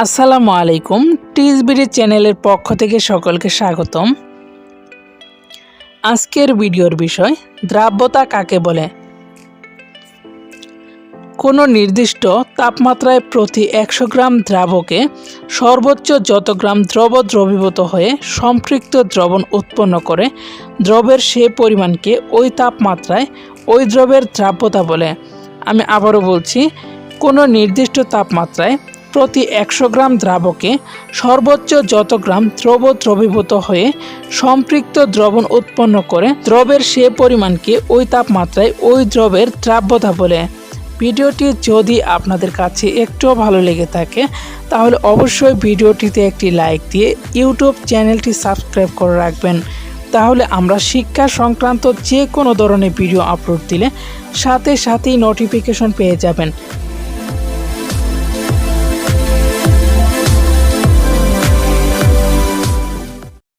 আসসালামু আলাইকুম, টিজবিডি চ্যানেলের পক্ষ থেকে সকলকে স্বাগতম। আজকের ভিডিওর বিষয়, দ্রাব্যতা কাকে বলে? কোনো নির্দিষ্ট তাপমাত্রায় প্রতি একশো গ্রাম দ্রাবকে সর্বোচ্চ যত গ্রাম দ্রব দ্রবীভূত হয়ে সম্পৃক্ত দ্রবণ উৎপন্ন করে, দ্রবের সে পরিমাণকে ওই তাপমাত্রায় ওই দ্রবের দ্রাব্যতা বলে। আমি আবারও বলছি, কোনো নির্দিষ্ট তাপমাত্রায় প্রতি একশো গ্রাম দ্রাবকে সর্বোচ্চ যত গ্রাম দ্রব দ্রবীভূত হয়ে সম্পৃক্ত দ্রবণ উৎপন্ন করে দ্রবের সে পরিমাণকে ওই তাপমাত্রায় ওই দ্রবের দ্রাব্যতা বলে। ভিডিওটি যদি আপনাদের কাছে একটুও ভালো লেগে থাকে, তাহলে অবশ্যই ভিডিওটিতে একটি লাইক দিয়ে ইউটিউব চ্যানেলটি সাবস্ক্রাইব করে রাখবেন। তাহলে আমরা শিক্ষা সংক্রান্ত যে কোনো ধরনের ভিডিও আপলোড দিলে সাথে সাথেই নোটিফিকেশন পেয়ে যাবেন।